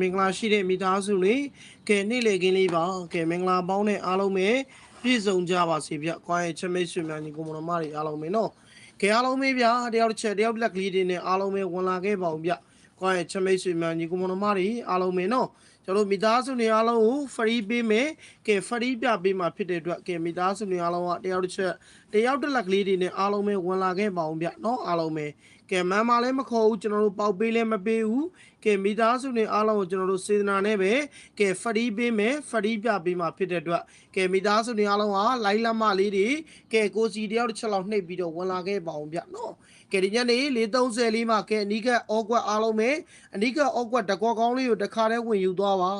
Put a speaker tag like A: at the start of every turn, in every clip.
A: မင်္ဂလာရှိတဲ့မိသားစုတွေကဲနေ့လေကင်းလေးပါကဲမင်္ဂလာပေါင်းတဲ့အားလုံးပဲပြည့်စုံကြပါစေဗျ။ခွာရဲ့ချမိတ်ဆွေများညီကိုမတော်မတွေအားလုံးပဲနော်။ကဲအားလုံးပဲဗျာတယောက်တစ်ချက်တယောက်တစ်လက်ကလေးတွေနဲ့အားလုံးပဲဝင်လာခဲ့ပါအောင်ဗျ။ခွာရဲ့ချမိတ်ဆွေများညီကိုမတော်မတွေအားလုံးပဲနော်။ကျွန်တော်မိသားစုတွေအားလုံးကိုဖရီးပေးမယ်။ကဲဖရီးပြပေးမှာဖြစ်တဲ့အတွက်ကဲမိသားစုတွေအားလုံးကတယောက်တစ်ချက်တယောက်တစ်လက်ကလေးတွေနဲ့အားလုံးပဲဝင်လာခဲ့ပါအောင်ဗျ။နော်အားလုံးပဲကဲမမ်းမလည်းမခေါ်ဘူးကျွန်တော်တို့ပေါက်ပေးလည်းမပေးဘူး ကဲမိသားစုတွေအားလုံးကိုကျွန်တော်တို့စေတနာနဲ့ပဲကဲဖရီးပေးမယ်ဖရီးပြပေးမှာဖြစ်တဲ့အတွက်ကဲမိသားစုတွေအားလုံးဟာလိုင်းလက်မလေးတွေကဲကိုစီတယောက်တစ်ချက်လောက်နှိပ်ပြီးတော့ဝင်လာခဲ့ပါအောင်ဗျနော်ကဲဒီညနေ430လေးမှာကဲအနီးကအောကွက်အားလုံးပဲအနီးကအောကွက်တကွက်ကောင်းလေးကိုတစ်ခါတည်းဝင်ယူသွားပါ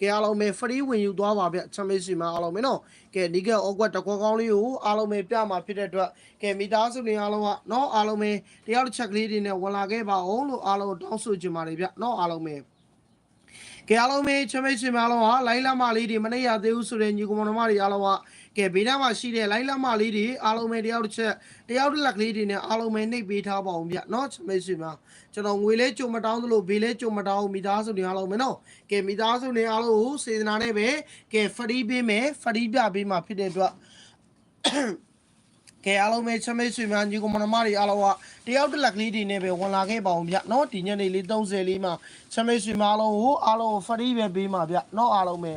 A: ကဲအားလုံးပဲ free ဝင်ယူသွားပါဗျချမ်းမေးစီမှာအားလုံးပဲနော်ကဲနီကအော့ကွက်တကွက်ကောင်းလေးကိုအားလုံးပဲပြမှာဖြစ်တဲ့အတွက်ကဲမိသားစုတွေအားလုံးကနော်အားလုံးပဲတယောက်တစ်ချက်ကလေးတွေနဲ့ဝင်လာခဲ့ပါအောင်လို့အားလုံးတောင်းဆိုချင်ပါတယ်ဗျနော်အားလုံးပဲကဲအားလုံးပဲချမ်းမေးစီမှာအားလုံးကလိုင်းလာမလေးတွေမနေရသေးဘူးဆိုတဲ့ညီကောင်မတော်မတွေအားလုံးက ကဲဘေးနားမှာရှိတဲ့လိုင်းလာမလေးတွေအားလုံးပဲတယောက်တစ်ချက်တယောက်တစ်လက်ကလေးတွေနဲ့အားလုံးပဲနှိပ်ပေးထားပါအောင်ဗျနော်ချမ်းမေးစီမှာကျွန်တော်ငွေလဲကြုံမတောင်းသလိုဘေးလဲကြုံမတောင်းမိသားစုတွေအားလုံးပဲနော်ကဲမိသားစုတွေအားလုံးကိုစေတနာနဲ့ပဲကဲဖရီးပေးမယ်ဖရီးပြပေးမှာဖြစ်တဲ့အတွက်ကဲအားလုံးပဲချမ်းမေးဆွေများညီကောင်မတော်မတွေအားလုံးကတယောက်တစ်လက်ကလေးတွေနဲ့ပဲဝင်လာခဲ့ပါအောင်ဗျနော်ဒီညနေလေး30လေးမှာချမ်းမေးဆွေများအားလုံးကိုအားလုံးကိုဖရီးပဲပေးမှာဗျနော်အားလုံးပဲ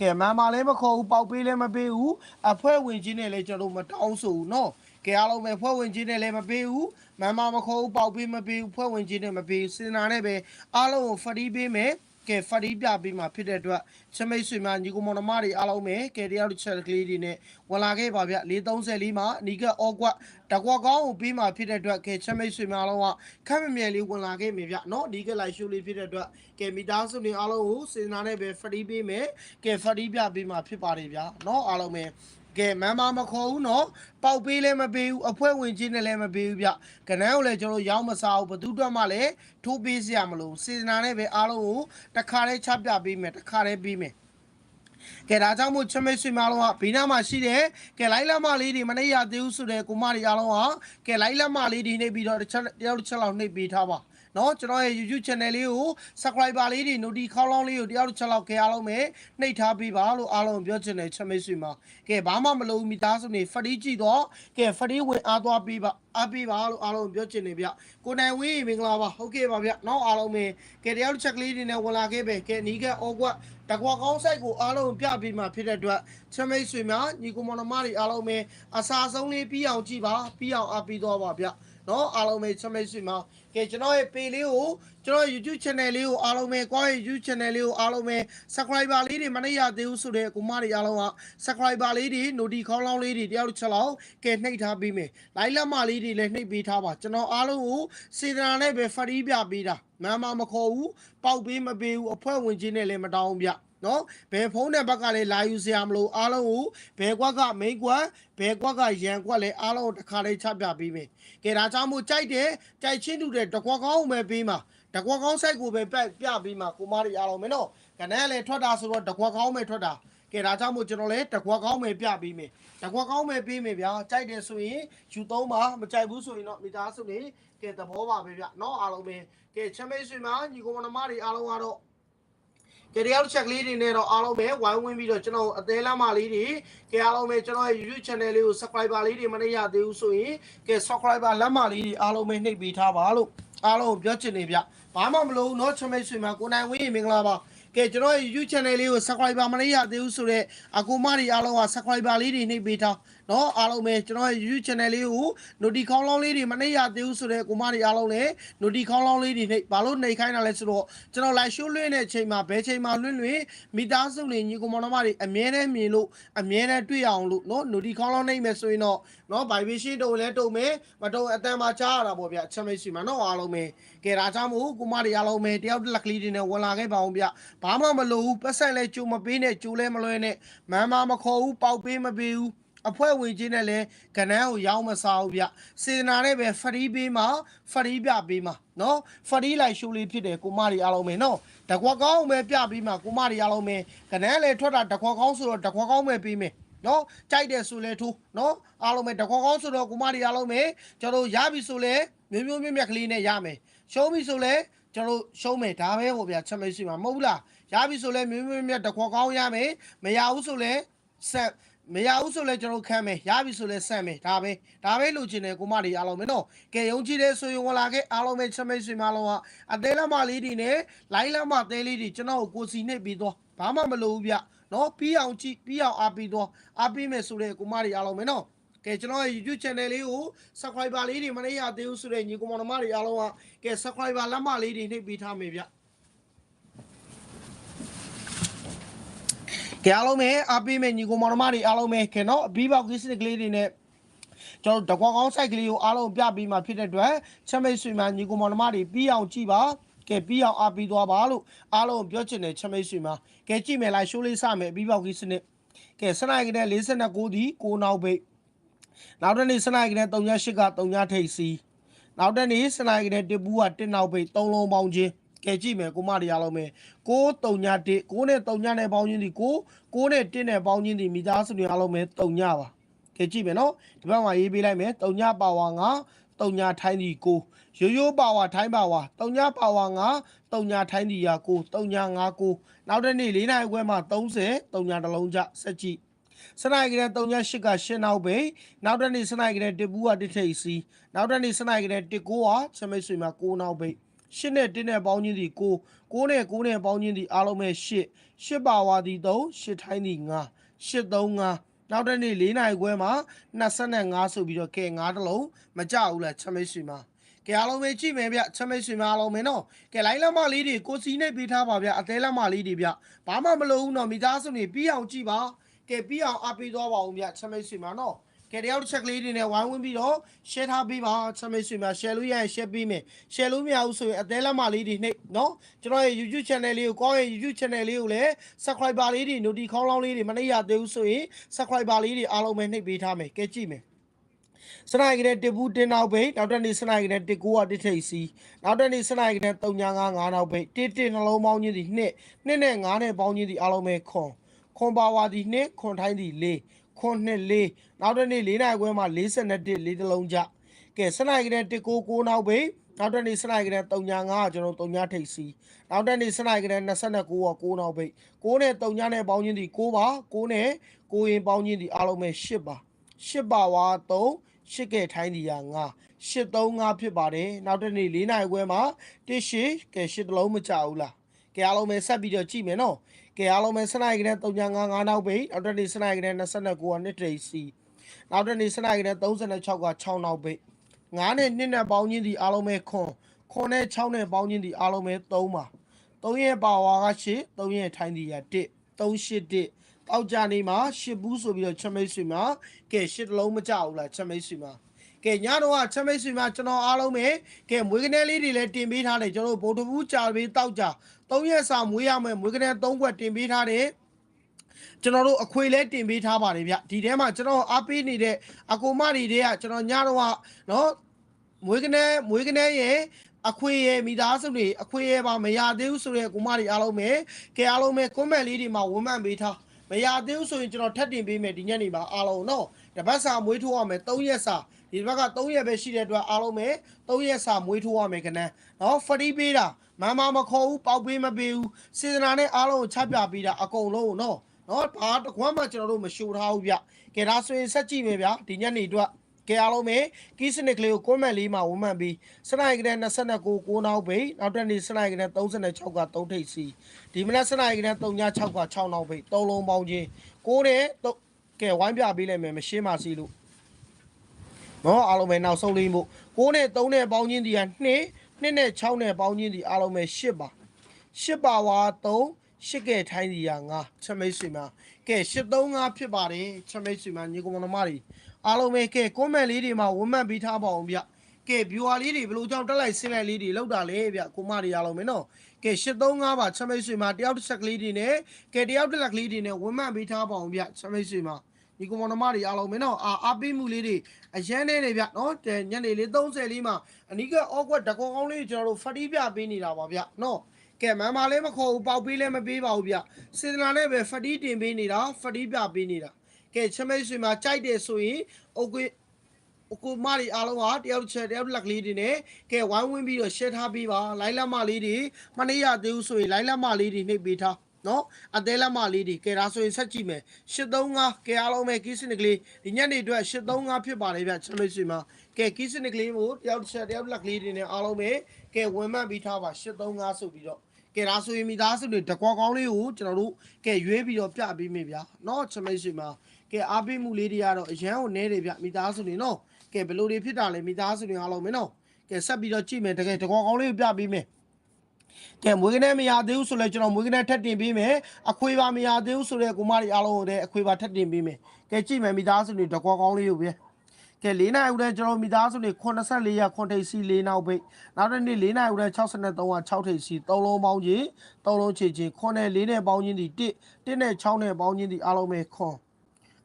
A: ကဲမမလည်းမခေါ်ဘူးပေါက်ပေးလည်းမပေးဘူးအဖွဲဝင်ချင်းနဲ့လည်းကျွန်တော်တို့မတောင်းဆိုဘူးเนาะကဲအားလုံးပဲဖွဲဝင်ချင်းနဲ့လည်းမပေးဘူးမမမခေါ်ဘူးပေါက်ပေးမပေးဘူးဖွဲဝင်ချင်းနဲ့မပေးဘူးစင်နာနဲ့ပဲအားလုံးကိုဖရီးပေးမယ် ကဲဖရီးပြပေးမှာဖြစ်တဲ့အတွက်ချမိတ်ဆွေများညီကိုမောင်နှမတွေအားလုံးပဲကဲတယောက်တစ်ချက်ကလေးတွေနဲ့ဝင်လာခဲ့ပါဗျ434မှာအနီကအော့ကွက်တကွက်ကောင်းကိုပေးမှာဖြစ်တဲ့အတွက်ကဲချမိတ်ဆွေများအားလုံးကခက်မမြဲလေးဝင်လာခဲ့ပြီဗျเนาะဒီကလိုက်ရှုလေးဖြစ်တဲ့အတွက်ကဲမိသားစုတွေအားလုံးကိုစင်နာနဲ့ပဲဖရီးပေးမယ်ကဲဖရီးပြပေးမှာဖြစ်ပါတယ်ဗျเนาะအားလုံးပဲ ကဲမမ်းမမခေါ်ဘူးနော်ပေါက်ပေးလည်းမပေးဘူးအဖွဲဝင်ချင်းနဲ့လည်းမပေးဘူးဗျကနန်းကိုလည်းကျွန်တော်ရောင်းမစားဘူးဘသူတော့မှလည်းထိုးပေးစရာမလိုစေတနာနဲ့ပဲအားလုံးကိုတစ်ခါတည်းချပြပေးမယ်တစ်ခါတည်းပေးမယ်ကဲဒါကြောင့်မို့ချမိတ်ဆွေမအားလုံးကဘေးနားမှာရှိတယ်ကဲလိုက်လက်မလေးတွေမနေရသေးဘူးဆိုတဲ့ကိုမတွေအားလုံးကကဲလိုက်လက်မလေးတွေနှိပ်ပြီးတော့တစ်ချက်တယောက်တစ်ချက်လောက်နှိပ်ပေးထားပါ เนาะကျွန်တော်ရဲ့ YouTube channel လေးကို subscriber လေးတွေ notification ခေါင်းလောင်းလေးကိုတယောက်တစ်ချက်လောက်ကြအားလုံးပဲနှိပ်ထားပေးပါလို့အားလုံးပြောချင်တယ်ချက်မိတ်ဆွေမှာကဲဘာမှမလုပ်မိသားစုနေဖရီးကြည့်တော့ကဲဖရီးဝင်အားသွားပေးပါအားပေးပါလို့အားလုံးပြောချင်နေဗျကိုနိုင်ဝင်းမင်္ဂလာပါဟုတ်ကဲ့ပါဗျเนาะအားလုံးပဲကဲတယောက်တစ်ချက်ကလေးတွေနဲ့ဝင်လာခဲ့ပဲကဲနီးကအောကွက်တကွာကောင်းဆိုင်ကိုအားလုံးပြပေးမှာဖြစ်တဲ့အတွက်ချက်မိတ်ဆွေများညီကိုမောင်နှမတွေအားလုံးပဲအစာဆုံးလေးပြီးအောင်ကြည့်ပါပြီးအောင်အားပေးတော့ပါဗျ နော်အားလုံးပဲချက်မိတ်ဆွေမှာကဲကျွန်တော်ရဲ့ page လေးကိုကျွန်တော် YouTube channel လေးကိုအားလုံးပဲကွာရဲ့ YouTube channel လေးကိုအားလုံးပဲ subscriber လေးတွေမနှိပ်ရသေးဘူးဆိုတဲ့ကိုမတွေအားလုံးက subscriber လေးတွေ notification ခေါင်းလောင်းလေးတွေတယောက်တစ်ချက်လောက်ကဲနှိပ်ထားပေးမယ် like လက်မလေးတွေလည်းနှိပ်ပေးထားပါကျွန်တော်အားလုံးကိုစေတနာနဲ့ပဲဖရီးပြပေးတာမမမခေါ်ဘူးပေါက်ပေးမပေးဘူးအဖွဲဝင်ချင်းနဲ့လည်းမတောင်းဘူးဗျ နော်ဘယ်ဖုန်းနဲ့ဘက်ကလည်းလာယူစရာမလိုအားလုံးကိုဘယ်ကွက်ကမိန်ကွက်ဘယ်ကွက်ကရန်ကွက်လဲအားလုံးကိုတစ်ခါလေးချပြပေးမယ်ကဲဒါကြောင့်မို့ကြိုက်တယ်ကြိုက်ချင်းတူတဲ့တကွက်ကောင်းပဲပေးမှာတကွက်ကောင်းဆိုင်ကိုပဲပြပြပေးမှာကိုမတွေအားလုံးမယ်နော်ကနန်းလည်းထွက်တာဆိုတော့တကွက်ကောင်းပဲထွက်တာကဲဒါကြောင့်မို့ကျွန်တော်လည်းတကွက်ကောင်းပဲပြပေးမယ်တကွက်ကောင်းပဲပေးမယ်ဗျာကြိုက်တယ်ဆိုရင်ယူသုံးပါမကြိုက်ဘူးဆိုရင်တော့မိသားစုနေကဲသဘောပါပဲဗျနော်အားလုံးပဲကဲချမ်းမေးဆွေမှာညီကောင်မနမတွေအားလုံးကတော့ ကဲတယောက်ချက်ကလေးတွေနဲ့တော့အားလုံးပဲဝိုင်းဝန်းပြီးတော့ကျွန်တော်အသေးလမ်းမလေးတွေကဲအားလုံးပဲကျွန်တော်ရဲ့ YouTube channel လေးကို subscriber လေးတွေမနှိပ်ရသေးဘူးဆိုရင်ကဲ subscriber လမ်းမလေးတွေအားလုံးပဲနှိပ်ပေးထားပါလို့အားလုံးပြောချင်နေဗျဘာမှမလုပ်ဘူးเนาะချမိတ်ဆွေမှာကိုနိုင်ဝင်းရေမင်္ဂလာပါကဲကျွန်တော်ရဲ့ YouTube channel လေးကို subscriber မနှိပ်ရသေးဘူးဆိုတော့အကူမတွေအားလုံးက subscriber လေးတွေနှိပ်ပေးထားเนาะအားလုံးပဲကျွန်တော်ရဲ့ YouTube channel လေးကို notification ခေါင်းလောင်းလေးတွေမနှိပ်ရသေးဘူးဆိုတော့ကိုမတွေအားလုံးလည်း notification ခေါင်းလောင်းလေးတွေနှိပ်ဘာလို့နှိပ်ခိုင်းတာလဲဆိုတော့ကျွန်တော် live show လွှင့်တဲ့အချိန်မှာဘယ်ချိန်မှာလွှင့်လွှင့်မိသားစုတွေညီကောင်မောင်နှမတွေအမြဲတမ်းမြင်လို့အမြဲတမ်းတွေ့အောင်လို့เนาะ notification ခေါင်းလောင်းနှိပ်မယ်ဆိုရင်တော့เนาะ vibration တုံလဲတုံမယ်မတုံအတန်မှာကြားရတာပေါ့ဗျအချက်မရှိမှာเนาะအားလုံးပဲ ကဲဒါကြောင့်မို့ကိုမတွေအားလုံးပဲတယောက်တစ်လက်ကလေးတွေနဲ့ဝင်လာခဲ့ပါအောင်ဗျဘာမှမလုပ်ဘူးပတ်ဆက်လဲကြိုမပေးနဲ့ကြိုလဲမလွှဲနဲ့မမ်းမမခေါ်ဘူးပေါက်ပေးမပေးဘူးအဖွဲဝင်ချင်းနဲ့လည်းကနန်းကိုရောင်းမစားဘူးဗျစေတနာနဲ့ပဲဖရီးပေးမှာဖရီးပြပေးမှာနော်ဖရီးလိုက်ရှိုးလေးဖြစ်တယ်ကိုမတွေအားလုံးပဲနော်တကွက်ကောင်းပဲပြပေးမှာကိုမတွေအားလုံးပဲကနန်းလည်းထွက်တာတကွက်ကောင်းဆိုတော့တကွက်ကောင်းပဲပေးမယ်နော်ကြိုက်တယ်ဆိုလဲထိုးနော်အားလုံးပဲတခွက်ကောင်းဆိုတော့ကိုမတွေအားလုံးပဲကျွန်တော်ရပြီဆိုလဲမျိုးမျိုးမြက်မြက်ကလေးနဲ့ရမယ် ရှုံးပြီဆိုလဲကျွန်တော်ရှုံးမယ်ဒါပဲဟိုဗျာချက်မိတ်ဆွေမှာမဟုတ်ဘူးလားရပြီဆိုလဲမြင်းမြင်းမြတ်တခွက်ကောင်းရမယ်မရဘူးဆိုလဲဆက်မရဘူးဆိုလဲကျွန်တော်ခံမယ်ရပြီဆိုလဲဆက်မယ်ဒါပဲဒါပဲလိုချင်တယ်ကိုမတွေအားလုံးပဲနော်ကဲယုံကြည်တဲ့ဆိုရင်ဝင်လာခဲ့အားလုံးပဲချက်မိတ်ဆွေမအားလုံးကအသေးလက်မလေးတွေနဲ့လိုင်းလက်မသေးလေးတွေကျွန်တော်ကိုကိုစီနှိပ်ပြီးတော့ဘာမှမလိုဘူးဗျနော်ပြီးအောင်ကြည့်ပြီးအောင်အားပြီးတော့အားပြီးမယ်ဆိုတဲ့ကိုမတွေအားလုံးပဲနော် ကဲကျွန်တော်ရဲ့ YouTube channel လေးကို subscriber လေးတွေမနေ့ရသေးဘူးဆိုတဲ့ညီကောင်မတို့တွေအားလုံးကကဲ subscriber လက်မလေးတွေနှိပ်ပေးထားမယ်ဗျကဲအားလုံးပဲအားပေးမယ်ညီကောင်မတို့တွေအားလုံးပဲကဲနော်အဘီဘောက်ကိစ္စကလေးတွေနဲ့ကျွန်တော်တကွာကောင်း site ကလေးကိုအားလုံးပြပေးမှာဖြစ်တဲ့အတွက်ချက်မိတ်ဆွေများညီကောင်မတို့တွေပြီးအောင်ကြည့်ပါကဲပြီးအောင်အားပေးသွားပါလို့အားလုံးပြောချင်တယ်ချက်မိတ်ဆွေများကဲကြည့်မယ်လိုက်ရှိုးလေးစမယ်အဘီဘောက်ကိစ္စနဲ့ကဲစနိုက်ကတဲ့49ဒီ9နောက်ပိတ် နောက်တစ်နေ့စနိုက်ကနဲ့38က3ထိပ်စီနောက်တစ်နေ့စနိုက်ကနဲ့တပူးက1နောက်ပိတ်3လုံးပေါင်းချင်းကဲကြည့်မယ်ကိုမတရားလုံးမယ်6 3ည1 6နဲ့3ညနဲ့ပေါင်းချင်းဒီ6 6နဲ့1နဲ့ပေါင်းချင်းဒီမိသားစုတွေအားလုံးပဲ3ညပါကဲကြည့်မယ်နော်ဒီဘက်မှာရေးပေးလိုက်မယ်3ညပါဝါ9 3ညထိုင်းဒီ6ရိုးရိုးပါဝါထိုင်းပါဝါ3ညပါဝါ9 3ညထိုင်းဒီရ9 3ည9 9နောက်တစ်နေ့4နိုင်ခွဲမှာ30 3ညတစ်လုံးကြဆက်ကြည့် စနိုက်ကတဲ့38ကရှင်းနောက်ပဲနောက်တစ်နေ့စနိုက်ကတဲ့တပူးကတစ်ထိပ်စီနောက်တစ်နေ့စနိုက်ကတဲ့တကိုးကချမိတ်ဆွေမှာ6နောက်ပဲရှင်းနဲ့တင်းနဲ့ပေါင်းချင်းဒီ9 9နဲ့9နဲ့ပေါင်းချင်းဒီအားလုံးပဲ8 8ပါဝါဒီ3 8ထိုင်းဒီ9 8 3 5နောက်တစ်နေ့4နိုင်ခွဲမှာ25ဆိုပြီးတော့ကဲ9တလုံးမကြဘူးလားချမိတ်ဆွေမှာကဲအားလုံးပဲကြည့်မယ်ဗျချမိတ်ဆွေမအားလုံးပဲနော်ကဲလိုင်းလက်မလေးတွေကိုစီနဲ့ပေးထားပါဗျအသေးလက်မလေးတွေဗျဘာမှမလုပ်ဘူးနော်မိသားစုတွေပြီးအောင်ကြည့်ပါ ကဲပြီးအောင်အပ်ပေးသွားပါဦးမြတ်ချက်မိတ်ဆွေမှာနော်ကဲတယောက်တစ်ချက်ကလေးတွေနဲ့ဝိုင်းဝန်းပြီးတော့ share ထားပေးပါချက်မိတ်ဆွေမှာ share လို့ရရင် share ပေးမယ် share လို့မရဘူးဆိုရင်အသေးလက်မလေးတွေနှိပ်နော်ကျွန်တော်ရဲ့ YouTube channel လေးကိုကောင်းရဲ့ YouTube channel လေးကိုလည်း subscriber လေးတွေ notification ခေါင်းလောင်းလေးတွေမနှိပ်ရသေးဘူးဆိုရင် subscriber လေးတွေအားလုံးပဲနှိပ်ပေးထားမယ်ကဲကြည့်မယ်စနိုက်ကတဲ့တစ်ဘူးတင်းနောက်ပိတ်နောက်တစ်နေ့စနိုက်ကတဲ့တစ်ကိုကတစ်ထိပ်စီနောက်တစ်နေ့စနိုက်ကတဲ့3ညာ9 9နောက်ပိတ်တစ်တစ်နှလုံးပေါင်းချင်းဒီနှစ်နှစ်နဲ့9နဲ့ပေါင်းချင်းဒီအားလုံးပဲခွန် ခွန်ပါဝါဒီနှစ်ခွန်ထိုင်းဒီ၄ခွန်နှစ်၄နောက်တစ်နေ့၄နိုင်ခွဲမှာ42လေးတစ်လုံးကြကဲစနိုက်ကတဲ့1 9 9နောက်ပိနောက်တစ်နေ့စနိုက်ကတဲ့3ညာ9ကျွန်တော်3ညာထိပ်စီနောက်တစ်နေ့စနိုက်ကတဲ့29က9နောက်ပိ6နဲ့3ညာနဲ့ပေါင်းချင်းဒီ6ပါ6နဲ့9ရင်ပေါင်းချင်းဒီအားလုံးပဲ10ပါ10ပါဝါ3 10ကဲထိုင်းဒီရ9 835ဖြစ်ပါတယ်နောက်တစ်နေ့၄နိုင်ခွဲမှာ1 8ကဲ8တလုံးမကြဘူးလားကဲအားလုံးပဲဆက်ပြီးတော့ကြည့်မယ်နော် ကဲအားလုံးပဲစနိုက်ကတဲ့395နောက်ပိနောက်တစ်နေ့စနိုက်ကတဲ့29ကနှစ်တိစီနောက်တစ်နေ့စနိုက်ကတဲ့36က6နောက်ပိ9နဲ့2နဲ့ပေါင်းချင်းဒီအားလုံးပဲခွန်ခွန်နဲ့6နဲ့ပေါင်းချင်းဒီအားလုံးပဲ3ပါ3ရဲ့ပါဝါက8 3ရဲ့ထိုင်းဒီရ1 381တောက်ကြနေမှာ8ဘူးဆိုပြီးတော့ချက်မိတ်ဆွေမှာကဲ8လုံးမကြဘူးလားချက်မိတ်ဆွေမှာကဲညတော့ကချက်မိတ်ဆွေမှာကျွန်တော်အားလုံးပဲကဲမွေးကလေးလေးတွေလည်းတင်ပေးထားတယ်ကျွန်တော်ဗုဒ္ဓဘူးကြာပေးတောက်ကြ 3ရက်စာမွေးရမယ်မွေးကလေး3ခွက်တင်ပေးထားတယ်ကျွန်တော်တို့အခွေလဲတင်ပေးထားပါတယ်ဗျဒီထဲမှာကျွန်တော်အားပေးနေတဲ့အကူမတွေတွေကကျွန်တော်ညတော့ကနော်မွေးကလေးမွေးကလေးရဲ့အခွေရဲ့မိသားစုတွေအခွေရဲ့ပါမရသေးဘူးဆိုတဲ့ကူမတွေအားလုံးပဲကဲအားလုံးပဲ comment လေးတွေမှာဝန်မှန်ပေးထားမရသေးဘူးဆိုရင်ကျွန်တော်ထပ်တင်ပေးမယ်ဒီညနေမှာအားလုံးနော်တပတ်စာမွေးထိုးရမယ်3ရက်စာ ဒီဘက်က3ရက်ပဲရှိတဲ့အတွက်အားလုံးပဲ3ရက်စာမွေးထိုးရမယ်ခဏနော်ဖရီးပေးတာမမမခေါ်ဘူးပေါက်ပေးမပေးဘူးစေတနာနဲ့အားလုံးကိုချပြပေးတာအကုန်လုံးနော်နော်ဘာတကွမ်းမှကျွန်တော်တို့မရှို့ထားဘူးဗျကဲဒါဆိုရင်ဆက်ကြည့်မယ်ဗျဒီညနေအတွက်ကဲအားလုံးပဲကီးစနစ်ကလေးကိုကွန်မန့်လေးမှာဝန်မှန်ပြီးစနိုက်ကတဲ့29ကို9နောက်ပိနောက်တက်နေစနိုက်ကတဲ့36က3ထိပ်စီဒီမနက်စနိုက်ကတဲ့36က6နောက်ပိ3လုံးပေါင်းချင်း6နဲ့ကဲဝိုင်းပြပေးလိုက်မယ်မရှင်းပါစီလို့ နော်အားလုံးပဲနောက်ဆုံးလေးမို့6နဲ့3နဲ့ပေါင်းချင်းဒီက2 2နဲ့6နဲ့ပေါင်းချင်းဒီအားလုံးပဲ8ပါ8ပါဝါ3 8ကဲထိုင်းစီရ9ချက်မိတ်ဆွေမှာကဲ835ဖြစ်ပါတယ်ချက်မိတ်ဆွေမှာညီကောင်မတွေအားလုံးပဲကဲကွန်မန့်လေးတွေမှာဝန်မှတ်ပေးထားပါအောင်ဗျကဲ viewer လေးတွေဘယ်လိုကြောင့်တက်လိုက်ဆင်းလိုက်လေးတွေလောက်တာလဲဗျကိုမတွေအားလုံးပဲနော်ကဲ835ပါချက်မိတ်ဆွေမှာတယောက်တစ်ချက်ကလေးတွေနဲ့ကဲတယောက်တစ်လက်ကလေးတွေနဲ့ဝန်မှတ်ပေးထားပါအောင်ဗျချက်မိတ်ဆွေမှာ ဒီကွန်မန့်တွေအားလုံးပဲနော်အာအပေးမှုလေးတွေအရန်နေနေဗျနော်တဲ့ညနေလေး30လေးမှာအနီးကအော့ကွက်တကောင်းကောင်းလေးကျွန်တော်တို့ဖတီးပြပေးနေတာပါဗျနော်ကဲမမလေးမခေါ်ဘူးပေါက်ပေးလည်းမပေးပါဘူးဗျစေတနာနဲ့ပဲဖတီးတင်ပေးနေတာဖတီးပြပေးနေတာကဲချမိတ်ဆွေမှာကြိုက်တယ်ဆိုရင်အုတ်ကွေးကိုမတွေအားလုံးကတယောက်တစ်ချက်တယောက်တစ်လက်ကလေးတွေနဲ့ကဲဝိုင်းဝန်းပြီးတော့ share ထားပေးပါလိုင်းလက်မလေးတွေမနေ့ရသေးဘူးဆိုရင်လိုင်းလက်မလေးတွေနှိပ်ပေးထား နော်အသေးလက်မလေးတွေကဲဒါဆိုရင်ဆက်ကြည့်မယ်835ကဲအားလုံးပဲကီးစနစ်ကလေးဒီညနေအတွက်835ဖြစ်ပါတယ်ဗျချမ်းလို့ရှိမှာကဲကီးစနစ်ကလေးကိုတယောက်တစ်ချက်တယောက်တစ်လက်ကလေးတွေနဲ့အားလုံးပဲကဲဝင်မှတ်ပြီးထားပါ835ဆိုပြီးတော့ကဲဒါဆိုရင်မိသားစုတွေတကွာကောင်းလေးကိုကျွန်တော်တို့ကဲရွေးပြီးတော့ပြပေးမိဗျာနော်ချမ်းလို့ရှိမှာကဲအားပေးမှုလေးတွေကတော့အရန်ကိုနဲတယ်ဗျမိသားစုတွေနော်ကဲဘယ်လိုတွေဖြစ်တာလဲမိသားစုတွေအားလုံးမင်းနော်ကဲဆက်ပြီးတော့ကြည့်မယ်တကယ်တကောကောင်းလေးကိုပြပေးမယ် ကဲမွေးကနေမရသေးဘူးဆိုလဲကျွန်တော်မွေးကနေထက်တင်ပေးမယ်အခွေပါမရသေးဘူးဆိုတဲ့ကိုမတွေအားလုံးကိုလည်းအခွေပါထက်တင်ပေးမယ်ကဲကြည့်မယ်မိသားစုတွေတကောကောင်းလေးကိုပဲကဲ၄နိုင်ဦးတဲ့ကျွန်တော်မိသားစုတွေ84ရခွန်ထိပ်စီ၄နောက်ပိတ်နောက်တစ်နေ့၄နိုင်ဦးတဲ့63က6ထိပ်စီ3လုံးပေါင်းချင်း3လုံးချေချင်းခွန်နဲ့၄နဲ့ပေါင်းချင်းဒီ1 1နဲ့6နဲ့ပေါင်းချင်းဒီအားလုံးပဲခွန်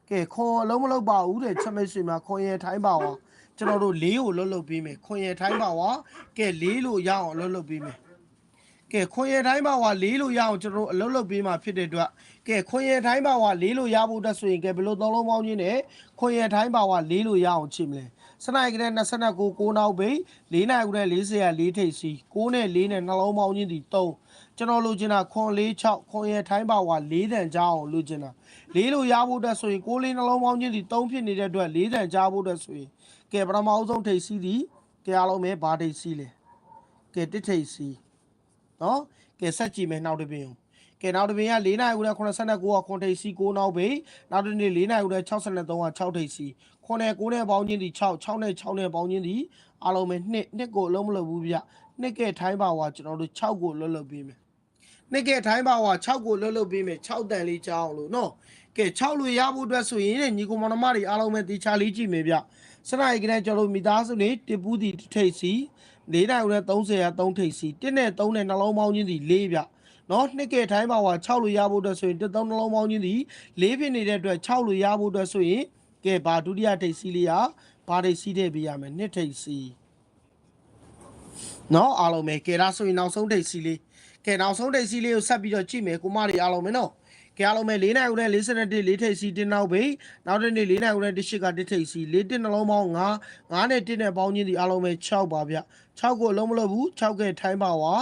A: ကဲခွန်အလုံးမလုံးပါဘူးတဲ့ချက်မိတ်ဆွေမှာခွန်ရထိုင်းပါဝါကျွန်တော်တို့လေးကိုလွတ်လွတ်ပေးမယ်ခွန်ရထိုင်းပါဝါကဲလေးလို့ရအောင်လွတ်လွတ်ပေးမယ် ကဲခွန်ရထိုင်းပါဝါလေးလို့ရအောင်ကျွန်တော်တို့အလွတ်လွတ်ပေးမှာဖြစ်တဲ့အတွက်ကဲခွန်ရထိုင်းပါဝါလေးလို့ရဖို့အတွက်ဆိုရင်ကဲဘယ်လိုသုံးလုံးပေါင်းချင်းနဲ့ခွန်ရထိုင်းပါဝါလေးလို့ရအောင်ချိန်မလဲစနိုက်ကတဲ့29 9နောက်ပိတ်၄နိုင်ဦးနဲ့40ရ4ထိပ်စီ6နဲ့4နဲ့နှလုံးပေါင်းချင်းဒီ3ကျွန်တော်လိုချင်တာခွန်4 6ခွန်ရထိုင်းပါဝါ၄တန်ကြအောင်လိုချင်တာလေးလို့ရဖို့အတွက်ဆိုရင်ကိုးလေးနှလုံးပေါင်းချင်းဒီ၃ဖြစ်နေတဲ့အတွက်၄တန်ကြားဖို့အတွက်ဆိုရင်ကဲပထမအဆုံးထိပ်စီးသည်ကဲအားလုံးပဲဘာထိပ်စီးလဲကဲတစ်ထိပ်စီး နော်ကဲဆက်ကြည့်မယ်နောက်တစ်ပင်ကိုကဲနောက်တစ်ပင်က၄နိုင်ဦးနဲ့89ကခွန်ထိပ်စီး9နောက်ပိနောက်တစ်နေ့၄နိုင်ဦးနဲ့63က6ထိပ်စီးခွန်နဲ့9နဲ့ပေါင်းချင်းဒီ6 6နဲ့6နဲ့ပေါင်းချင်းဒီအားလုံးပဲ2 2ကိုအလုံးမလုပ်ဘူးဗျနှစ်ကဲထိုင်းပါဝါကျွန်တော်တို့6ကိုလွတ်လွတ်ပေးမယ်နှစ်ကဲထိုင်းပါဝါ6ကိုလွတ်လွတ်ပေးမယ်6တန်လေးကြောင်းလို့နော်ကဲ6လို့ရဖို့အတွက်ဆိုရင်တဲ့ညီကောင်မတော်မတွေအားလုံးပဲတေချာလေးကြည့်မယ်ဗျစနိုက်ကလေးကျွန်တော်တို့မိသားစုနေတပူးတီတစ်ထိပ်စီ ၄နိုင်ဦးနဲ့30ရ3ထိပ်စီ1နဲ့3နဲ့နှလုံးပေါင်းချင်းစီ4ဗျနော်နှစ်ကဲထိုင်းပါဝါ6လို့ရဖို့အတွက်ဆိုရင်တစ်သုံးနှလုံးပေါင်းချင်းစီ4ဖြစ်နေတဲ့အတွက်6လို့ရဖို့အတွက်ဆိုရင်ကဲဘာဒုတိယထိပ်စီလေးရဘာထိပ်စီထည့်ပေးရမယ်နှစ်ထိပ်စီနော်အားလုံးပဲကဲဒါဆိုရင်နောက်ဆုံးဒိတ်စီလေးကဲနောက်ဆုံးဒိတ်စီလေးကိုဆက်ပြီးတော့ကြည့်မယ်ကိုမတွေအားလုံးပဲနော် ကဲအားလုံးပဲ၄နိုင်ဦးနဲ့51လေးထိပ်စီတင်းနောက်ပဲနောက်တစ်နေ့၄နိုင်ဦးနဲ့18ကတစ်ထိပ်စီ၄တစ်နှလုံးပေါင်း9 9နဲ့1နဲ့ပေါင်းချင်းဒီအားလုံးပဲ6ပါဗျ6ကိုလုံးမလို့ဘူး6ကဲထိုင်းပါဝါ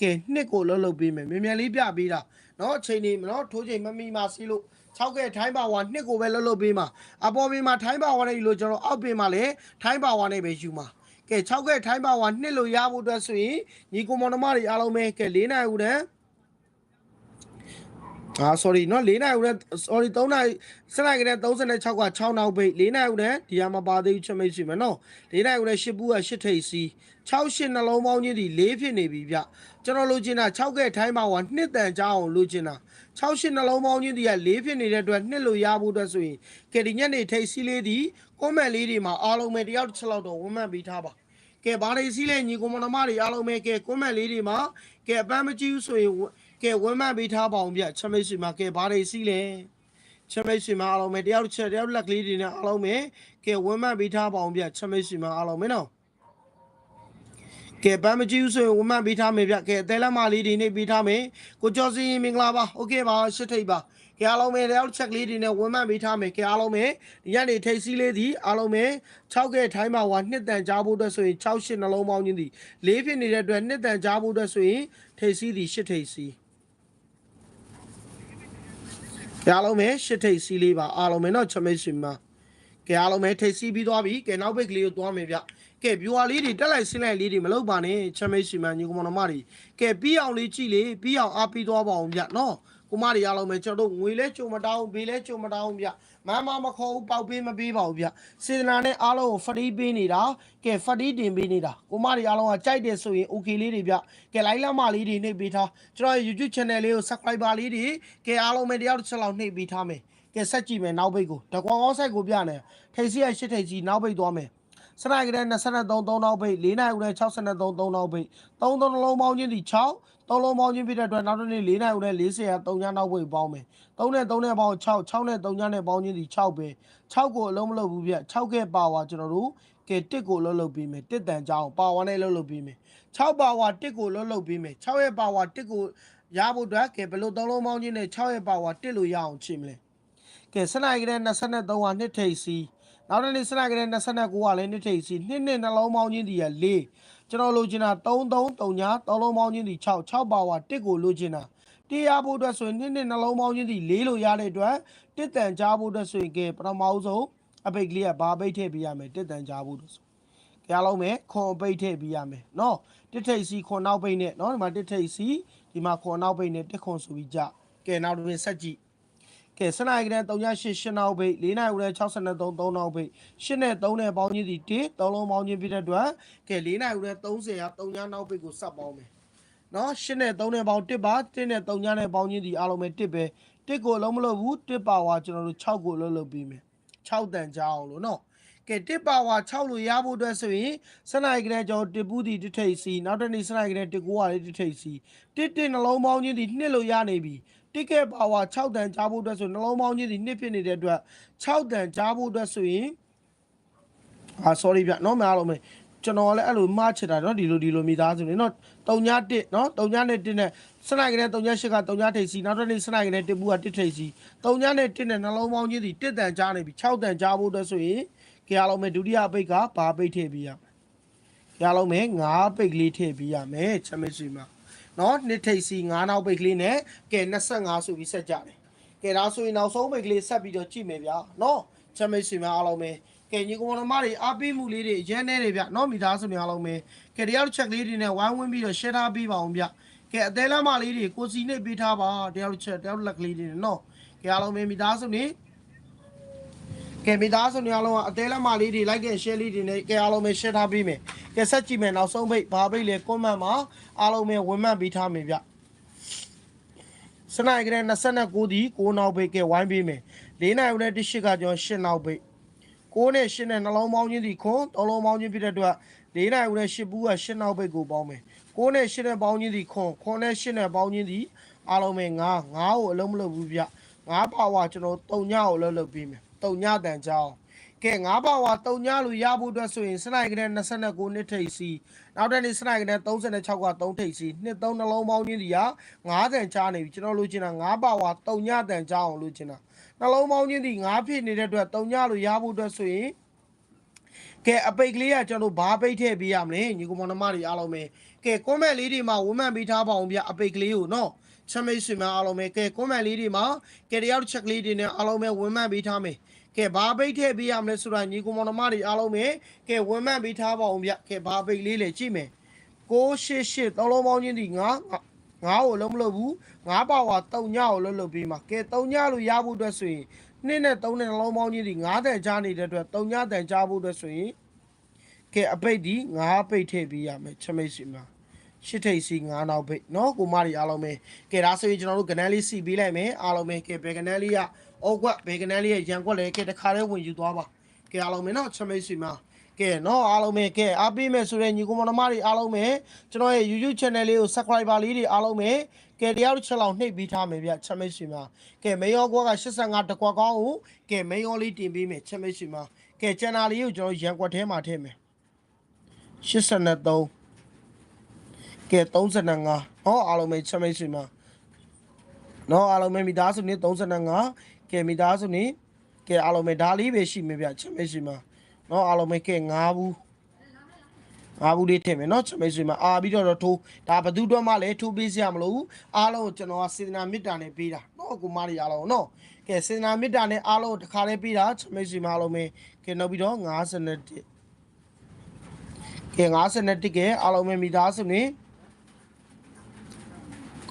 A: ကဲ2ကိုလုံးလုံးပေးမယ်မြန်မြန်လေးပြပေးတာနော်အချိန်နေမနော်ထိုးချိန်မမီမှာစီးလို့6ကဲထိုင်းပါဝါ2ကိုပဲလုံးလုံးပေးမှာအပေါ်ပေးမှာထိုင်းပါဝါနဲ့ယူလို့ကျွန်တော်အောက်ပေးမှာလည်းထိုင်းပါဝါနဲ့ပဲယူမှာကဲ6ကဲထိုင်းပါဝါနှစ်လို့ရဖို့အတွက်ဆိုရင်ညီကိုမောင်နှမတွေအားလုံးပဲကဲ၄နိုင်ဦးတဲ့ အာ sorry เนาะ၄နိုင်ဦးတဲ့ sorry 3နိုင်စနိုက်ကတဲ့36က6နောက်ပိတ်၄နိုင်ဦးတဲ့ဒီဟာမပါသေးဘူးချက်မိတ်ရှိမယ်เนาะ၄နိုင်ဦးတဲ့10ဘူးက10ထိပ်စီ6 8နှလုံးပေါင်းချင်းဒီ၄ဖြစ်နေပြီဗျကျွန်တော်လိုချင်တာ6ကဲထိုင်းပါဝါနှစ်တန်ကြအောင်လိုချင်တာ6 8နှလုံးပေါင်းချင်းဒီက၄ဖြစ်နေတဲ့အတွက်နှစ်လို့ရဖို့အတွက်ဆိုရင်ကဲဒီညနေထိပ်စီလေးဒီကွန်မန့်လေးတွေမှာအားလုံးပဲတယောက်တစ်ချက်လောက်တော့ဝန်မှတ်ပေးထားပါ ကဲဘာတွေစီးလဲညီကောင်မတော်မတွေအားလုံးပဲကဲကွန်မန့်လေးတွေမှာကဲအပန်းမကြည့်ဘူးဆိုရင်ဝ ကဲဝမ်းမန့်ပေးထားပါအောင်ဗျချက်မိတ်ဆွေမှာကဲဘာတွေစီးလဲချက်မိတ်ဆွေမှာအားလုံးပဲတယောက်တစ်ချက်တယောက်လက်ကလေးတွေနဲ့အားလုံးပဲကဲဝမ်းမန့်ပေးထားပါအောင်ဗျချက်မိတ်ဆွေမှာအားလုံးပဲနော်ကဲဗမ်းမကြည့်ဘူးဆိုရင်ဝမ်းမန့်ပေးထားမယ်ဗျကဲအသေးလက်မလေးတွေနေပေးထားမယ်ကိုကျော်စင်းမင်္ဂလာပါโอเคပါရှစ်ထိပ်ပါကဲအားလုံးပဲတယောက်ချက်ကလေးတွေနဲ့ဝမ်းမန့်ပေးထားမယ်ကဲအားလုံးပဲဒီညနေထိပ်စီးလေးဒီအားလုံးပဲ6ကဲထိုင်းမှာဝါနှစ်တန်ကြားဖို့အတွက်ဆိုရင်6 8နှလုံးပေါင်းခြင်းဒီ၄ဖြစ်နေတဲ့အတွက်နှစ်တန်ကြားဖို့အတွက်ဆိုရင်ထိပ်စီးဒီ8ထိပ်စီး ကဲအားလုံးပဲရှစ်ထိပ်စီးလေးပါအားလုံးပဲတော့ချမိတ်ဆွေမှာကဲအားလုံးပဲထိပ်စီးပြီးသွားပြီကဲနောက်ပိတ်ကလေးကိုသွားမယ်ဗျကဲ viewer လေးတွေတက်လိုက်ဆင်းလိုက်လေးတွေမလုပ်ပါနဲ့ချမိတ်ဆွေမှာညီကောင်မတွေကဲပြီးအောင်လေးကြည့်လေပြီးအောင်အားပြီးသွားပါအောင်ဗျနော် ကိုမတွေအားလုံးပဲကျွန်တော်တို့ငွေလဲကြုံမတောင်းဘေးလဲကြုံမတောင်းဗျမမမခေါ်ဘူးပေါက်ပေးမပေးပါဘူးဗျစေတနာနဲ့အားလုံးကိုဖတီးပေးနေတာကဲဖတီးတင်ပေးနေတာကိုမတွေအားလုံးကကြိုက်တယ်ဆိုရင် okay လေးတွေဗျကဲလိုက်လက်မလေးတွေနှိပ်ပေးထားကျွန်တော်ရဲ့ YouTube channel လေးကို subscriber လေးတွေကဲအားလုံးပဲတယောက်တစ်ချက်လောက်နှိပ်ပေးထားမယ်ကဲဆက်ကြည့်မယ်နောက်ဘိတ်ကိုတကွန်ကောင်းဆိုင်ကိုပြနေထိပ်စီရရှစ်ထိပ်ကြီးနောက်ဘိတ်သွားမယ်စနိုက်ကတဲ့23 3နောက်ဘိတ်4နိုင်ဦးနဲ့63 3နောက်ဘိတ်3 3လုံးပေါင်းချင်းဒီ6 3လုံးပေါင်းချင်းဖြစ်တဲ့အတွက်နောက်တစ်နေ့4နိုင်ဦးနဲ့40ရ3ညနောက်ဘိတ်ပေါင်းမယ်3နဲ့3နဲ့ပေါင်း6 6နဲ့3ညနဲ့ပေါင်းချင်းဒီ6ပဲ6ကိုအလုံးမလုပ်ဘူးဗျ6ကဲပါဝါကျွန်တော်တို့ကဲ1ကိုလုံးလုပ်ပြီးမယ်1တန်ကြအောင်ပါဝါနဲ့လုံးလုပ်ပြီးမယ်6ပါဝါ1ကိုလုံးလုပ်ပြီးမယ်6ရဲ့ပါဝါ1ကိုရဖို့အတွက်ကဲဘယ်လို3လုံးပေါင်းချင်းနဲ့6ရဲ့ပါဝါ1လို့ရအောင်ချိန်မလဲကဲစနိုက်ကတဲ့23ဟာနှစ်ထိပ်စီနောက်တစ်နေ့စနိုက်ကလေး29ကလည်းနှစ်ထိပ်စီနှစ်နှစ်နှလုံးပေါင်းချင်းတည်းရ4 ကျွန်တော်လိုချင်တာ3 3 3ညာ3လုံးပေါင်းချင်းတည်း6 6ပါဝါ1ကိုလိုချင်တာတရားဖို့အတွက်ဆိုရင်နှစ်နှစ်နှလုံးပေါင်းချင်းတည်း4လို့ရတဲ့အတွက်တစ်တန်ကြားဖို့အတွက်ဆိုရင်ကဲပထမဆုံးအပိတ်ကလေးကဘာပိတ်ထည့်ပေးရမယ်တစ်တန်ကြားဖို့အတွက်ဆိုကြရလုံးမယ်ခွန်ပိတ်ထည့်ပေးရမယ်နော်တစ်ထိပ်စီခွန်နောက်ပိတ်နဲ့နော်ဒီမှာတစ်ထိပ်စီဒီမှာခွန်နောက်ပိတ်နဲ့တစ်ခွန်ဆိုပြီးကြကဲနောက်တစ်ပြင်ဆက်ကြည့် ကဲစနိုက်ကတဲ့38နောက်ပိတ်4နိုင်ဦးတဲ့63 3နောက်ပိတ်8နဲ့3နဲ့ပေါင်းချင်းစီ1 3လုံးပေါင်းချင်းပြတဲ့အတွက်ကဲ4နိုင်ဦးတဲ့30ရာ3ညနောက်ပိတ်ကိုစပ်ပေါင်းမယ်နော်8နဲ့3နဲ့ပေါင်း1ပါ1နဲ့3ညနဲ့ပေါင်းချင်းစီအားလုံးပဲ1ပဲ1ကိုလုံးမလို့ဘူး1ပါဝါကျွန်တော်တို့6ကိုလုံးလုပ်ပြီးမယ်6တန်ကြအောင်လို့နော်ကဲ1ပါဝါ6လို့ရဖို့အတွက်ဆိုရင်စနိုက်ကတဲ့ကျွန်တော်1ပူးတီ1ထိပ်စီနောက်တစ်နေ့စနိုက်ကတဲ့1ကိုကလေး1ထိပ်စီ1 1နှလုံးပေါင်းချင်းစီ2လို့ရနေပြီ တစ်ကက်ပါဝါ6တန်ကြားဖို့အတွက်ဆိုနှလုံးပေါင်းချင်းဒီနှစ်ဖြစ်နေတဲ့အတွက်6တန်ကြားဖို့အတွက်ဆိုရင်အာ sorry ဗျနော်မအားလုံးမေကျွန်တော်လည်းအဲ့လိုမှားချစ်တာเนาะဒီလိုဒီလိုမိသားစုနေเนาะ3ည1เนาะ3ညနဲ့1နဲ့စနိုက်ကနေ3ည8က3ညထိပ်စီနောက်တစ်နေ့စနိုက်ကနေ1ဘူးက1ထိပ်စီ3ညနဲ့1နဲ့နှလုံးပေါင်းချင်းဒီ1တန်ကြားနေပြီ6တန်ကြားဖို့အတွက်ဆိုရင်ကြအားလုံးမေဒုတိယပိတ်ကဘာပိတ်ထည့်ပေးရမလဲကြအားလုံးမေ9ပိတ်ကလေးထည့်ပေးရမယ်ချက်မစ်ဆွေမှာ နော်နှစ်ထိပ်စီ9နောက်ပိတ်ကလေးနဲ့ကဲ25ဆိုပြီးဆက်ကြတယ်ကဲဒါဆိုရင်နောက်ဆုံးပိတ်ကလေးဆက်ပြီးတော့ကြည့်မယ်ဗျာနော်ချက်မိတ်ဆွေများအားလုံးပဲကဲညီကောင်မတွေအားပေးမှုလေးတွေအရင်နဲ့တွေဗျနော်မိသားစုများအားလုံးပဲကဲတယောက်ချက်ကလေးတွေနဲ့ဝိုင်းဝန်းပြီးတော့ share ထားပေးပါအောင်ဗျကဲအသေးလက်မလေးတွေကိုစီနဲ့ပေးထားပါတယောက်ချက်တယောက်လက်ကလေးတွေနဲ့နော်ကဲအားလုံးပဲမိသားစုနေ ကဲမိသားစုများအားလုံးကအသေးလက်မလေးတွေ like and share လေးတွေနဲ့ကဲအားလုံးပဲ share ထားပေးမယ်ကဲဆက်ကြည့်မယ်နောက်ဆုံးပိတ်ဘာပိတ်လဲ comment မှာအားလုံးပဲဝင်မှတ်ပေးထားမယ်ဗျစနိုက်ကလေး29ဒီ6နောက်ပိတ်ကဲဝိုင်းပေးမယ်၄နိုင်ဦးနဲ့၁၈ကကျော်၈နောက်ပိတ်6နဲ့8နဲ့နှလုံးပေါင်းချင်းဒီခွန်၃လုံးပေါင်းချင်းဖြစ်တဲ့အတွက်၄နိုင်ဦးနဲ့8ဘူးက8နောက်ပိတ်ကိုပေါင်းမယ်6နဲ့8နဲ့ပေါင်းချင်းဒီခွန်ခွန်နဲ့8နဲ့ပေါင်းချင်းဒီအားလုံးပဲ9 9ကိုအလုံးမလုပ်ဘူးဗျ9ပါဝါကျွန်တော်3ညကိုလုံးလုပ်ပေးမယ် 3ညတန်ကြောင်းကဲ9ပါဝါ3ညလို့ရဖို့အတွက်ဆိုရင်စနိုက်ကလေး29နှစ်ထိပ်စီနောက်တဲ့နေ့စနိုက်ကလေး36က3ထိပ်စီနှစ်3နှလုံးပေါင်းချင်းဒီက9တန်ချားနေပြီကျွန်တော်လိုချင်တာ9ပါဝါ3ညတန်ချားအောင်လိုချင်တာနှလုံးပေါင်းချင်းဒီ9ဖြစ်နေတဲ့အတွက်3ညလို့ရဖို့အတွက်ဆိုရင်ကဲအပိတ်ကလေးကကျွန်တော်ဘာပိတ်ထည့်ပေးရမလဲညီကောင်မနှမတွေအားလုံးပဲကဲကွန်မန့်လေးတွေမှာဝမ်းမှန်ပေးထားပါအောင်ဗျအပိတ်ကလေးကိုနော် ချမ်းမိတ်ဆွေများအားလုံးပဲကဲကွန်မန့်လေးတွေမှာကဲတယောက်တစ်ချက်ကလေးတွေနဲ့အားလုံးပဲဝမ်းမှန်ပေးထားမယ်ကဲဘာပိတ်ထည့်ပေးရမလဲဆိုတာညီကောင်မောင်နှမတွေအားလုံးပဲကဲဝင်မှတ်ပေးထားပါအောင်ဗျကဲဘာပိတ်လေးလေကြည့်မယ်688သုံးလုံးပေါင်းချင်းဒီ9 9ကိုလုံးမလုပ်ဘူး9ပါဝါ3ညကိုလုံးလုပ်ပြီးမှာကဲ3ညလို့ရဖို့အတွက်ဆိုရင်2နဲ့3နဲ့နှလုံးပေါင်းချင်းဒီ9တန်ကြားနေတဲ့အတွက်3ညတန်ကြားဖို့အတွက်ဆိုရင်ကဲအပိတ်ဒီ9ပိတ်ထည့်ပေးရမယ်ချမိတ်စီမှာ ရှစ်ထိပ်စီ9နောက်ပိတ်เนาะကိုမတွေအားလုံးပဲကဲဒါဆိုရင်ကျွန်တော်တို့ကနန်းလေးစီပေးလိုက်မယ်အားလုံးပဲကဲဘယ်ကနန်းလေးကအောက်ကွက်ဘယ်ကနန်းလေးရဲ့ရန်ကွက်လဲကဲတခါလေးဝင်ယူသွားပါကဲအားလုံးပဲเนาะချမိတ်စီမှာကဲเนาะအားလုံးပဲကဲအားပေးမယ်ဆိုတဲ့ညီကောင်မတော်မတွေအားလုံးပဲကျွန်တော်ရဲ့ YouTube channel လေးကို subscriber လေးတွေအားလုံးပဲကဲတရားတစ်ချက်လောက်နှိပ်ပြီးထားမယ်ဗျချမိတ်စီမှာကဲမေယောကွက်က85တကွက်ကောင်းကိုကဲမေယောလေးတင်ပေးမယ်ချမိတ်စီမှာကဲ channel လေးကိုကျွန်တော်ရန်ကွက်ထဲမှာထည့်မယ်83 ကဲ35အော်အားလုံးပဲချက်မိတ်ဆွေမနော်အားလုံးပဲမိသားစုနေ35ကဲမိသားစုနေကဲအားလုံးပဲဒါလေးပဲရှိမယ်ဗျချက်မိတ်ဆွေမနော်အားလုံးပဲကဲ9ဘူးအားဘူးလေးထည့်မယ်နော်ချက်မိတ်ဆွေမအာပြီးတော့ထိုးဒါဘသူတော့မှလည်းထိုးပေးစရာမလိုဘူးအားလုံးကျွန်တော်ကစေတနာမေတ္တာနဲ့ပေးတာနော်ကိုမလေးအားလုံးနော်ကဲစေတနာမေတ္တာနဲ့အားလုံးတစ်ခါလေးပေးတာချက်မိတ်ဆွေမအားလုံးပဲကဲနောက်ပြီးတော့51ကဲ51ကဲအားလုံးပဲမိသားစုနေ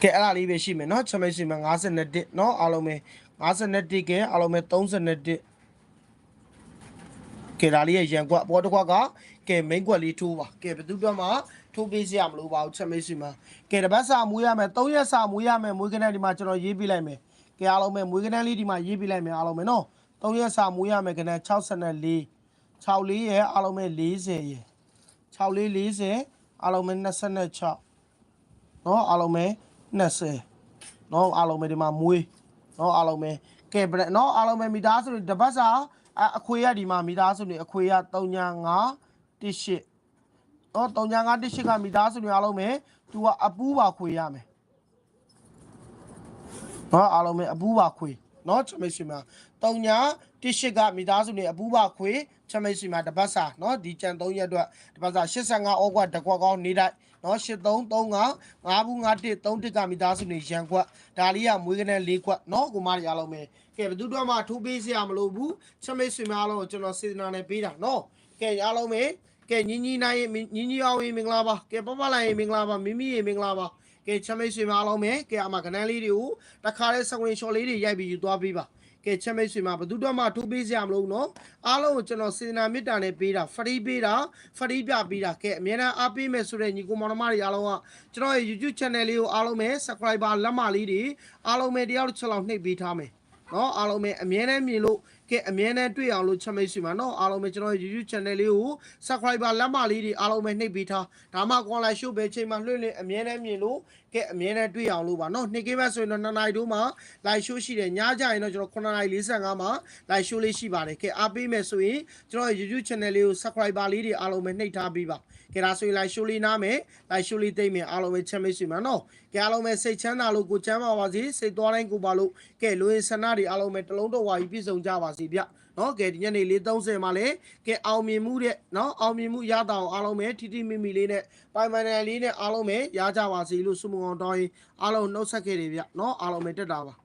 A: ကဲအဲ့ဒါလေးပဲရှိမယ်เนาะချမိတ်ရှိမယ်51เนาะအားလုံးပဲ51ကဲအားလုံးပဲ31ကဲဒါလေးရဲ့ရန်ကွက်အပေါ်တစ်ခွက်ကကဲ main ကွက်လေးထိုးပါကဲဘယ်သူတော့မှထိုးပေးစရာမလိုပါဘူးချမိတ်ရှိမှာကဲတပတ်စာမွေးရမယ်3ရက်စာမွေးရမယ်မွေးကနန်းဒီမှာကျွန်တော်ရေးပြလိုက်မယ်ကဲအားလုံးပဲမွေးကနန်းလေးဒီမှာရေးပြလိုက်မယ်အားလုံးပဲเนาะ3ရက်စာမွေးရမယ်ကနန်း64 64ရဲ့အားလုံးပဲ40ရဲ့64 40အားလုံးပဲ26 เนาะအားလုံးပဲ 20เนาะအားလုံးပဲဒီမှာမွေးเนาะအားလုံးပဲကဲเนาะအားလုံးပဲမိသားစုတွေတပတ်စာအအခွေရဒီမှာမိသားစုတွေအခွေရ3ညာ5 18เนาะ3ညာ5 18ကမိသားစုတွေအားလုံးပဲသူကအပူးပါခွေရမယ်เนาะအားလုံးပဲအပူးပါခွေ နော်ချမိတ်ဆွေများတုံညာတိရှိကမိသားစုနေအပူပါခွေချမိတ်ဆွေများတပတ်စာနော်ဒီကြံ3ရက်အတွက်တပတ်စာ85ဩကွက်တကွက်ကောင်းနေတိုက် နော်8335 5ဘူး51 31ကမိသားစုနေရန်ကွက်ဒါလေးကမွေးကနေ၄ကွက်နော်ကိုမတွေအားလုံးပဲကဲဘယ်သူတော့မှထိုးပေးစရာမလိုဘူးချမိတ်ဆွေများအားလုံးကိုကျွန်တော်စေတနာနဲ့ပေးတာနော်ကဲအားလုံးပဲကဲညီညီနိုင်ရင်ညီညီအောင်ရင်မင်္ဂလာပါကဲပပလိုက်ရင်မင်္ဂလာပါမိမိရင်မင်္ဂလာပါကဲချမိတ်ဆွေများအားလုံးပဲကဲအမကနန်းလေးတွေကိုတခါလဲစကွင်ရှော်လေးတွေရိုက်ပြီးယူသွားပေးပါ ကဲချက်မိတ်ဆွေမှာဘယ်သူတော့မှထိုးပေးစရာမလိုဘူးเนาะအားလုံးကိုကျွန်တော်စေတနာမေတ္တာနဲ့ပေးတာဖရီးပေးတာဖရီးပြပေးတာကဲအများအားအားပေးမယ်ဆိုတဲ့ညီကိုမောင်နှမတွေအားလုံးကကျွန်တော်ရဲ့ YouTube channel လေးကိုအားလုံးပဲ subscriber လက်မလေးတွေအားလုံးပဲတယောက်တစ်ချက်လောက်နှိပ်ပေးထားမယ်เนาะအားလုံးပဲအမြဲတမ်းမြင်လို့ ကဲအမြဲတမ်းတွေ့အောင်လို့ချက်မိတ်ဆွေမှာနော်အားလုံးပဲကျွန်တော် YouTube channel လေးကို subscriber လက်မလေးတွေအားလုံးပဲနှိပ်ပေးထားဒါမှ online show ပဲချိန်မှာလွှင့်လင်းအမြဲတမ်းမြင်လို့ကဲအမြဲတမ်းတွေ့အောင်လို့ပါနော်နေ့ကဘက်ဆိုရင်တော့2နာရီတိုးမှာ live show ရှိတယ်ညကြရင်တော့ကျွန်တော်9:45မှာ live show လေးရှိပါတယ်ကဲအားပေးမယ်ဆိုရင်ကျွန်တော် YouTube channel လေးကို subscriber လေးတွေအားလုံးပဲနှိပ်ထားပေးပါကဲဒါဆိုရင် live show လေးနားမယ် live show လေးတိတ်မယ်အားလုံးပဲချက်မိတ်ဆွေမှာနော်ကဲအားလုံးပဲစိတ်ချမ်းသာလို့ကိုချမ်းသာပါစေစိတ်သွားတိုင်းကိုပါလို့ကဲလူရင်ဆန္ဒတွေအားလုံးပဲတစ်လုံးတော့ဝါပြီးပြည့်စုံကြပါစေဗျနော်ကဲဒီညနေလေး30မှာလေကဲအောင်မြင်မှုတဲ့နော်အောင်မြင်မှုရတာအောင်အားလုံးပဲထီထီမိမိလေးနဲ့ပိုင်ပိုင်နယ်လေးနဲ့အားလုံးပဲရကြပါစေလို့ဆုမွန်အောင်တောင်းရင်အားလုံးနှုတ်ဆက်ခဲ့တယ်ဗျနော်အားလုံးပဲတက်တာပါ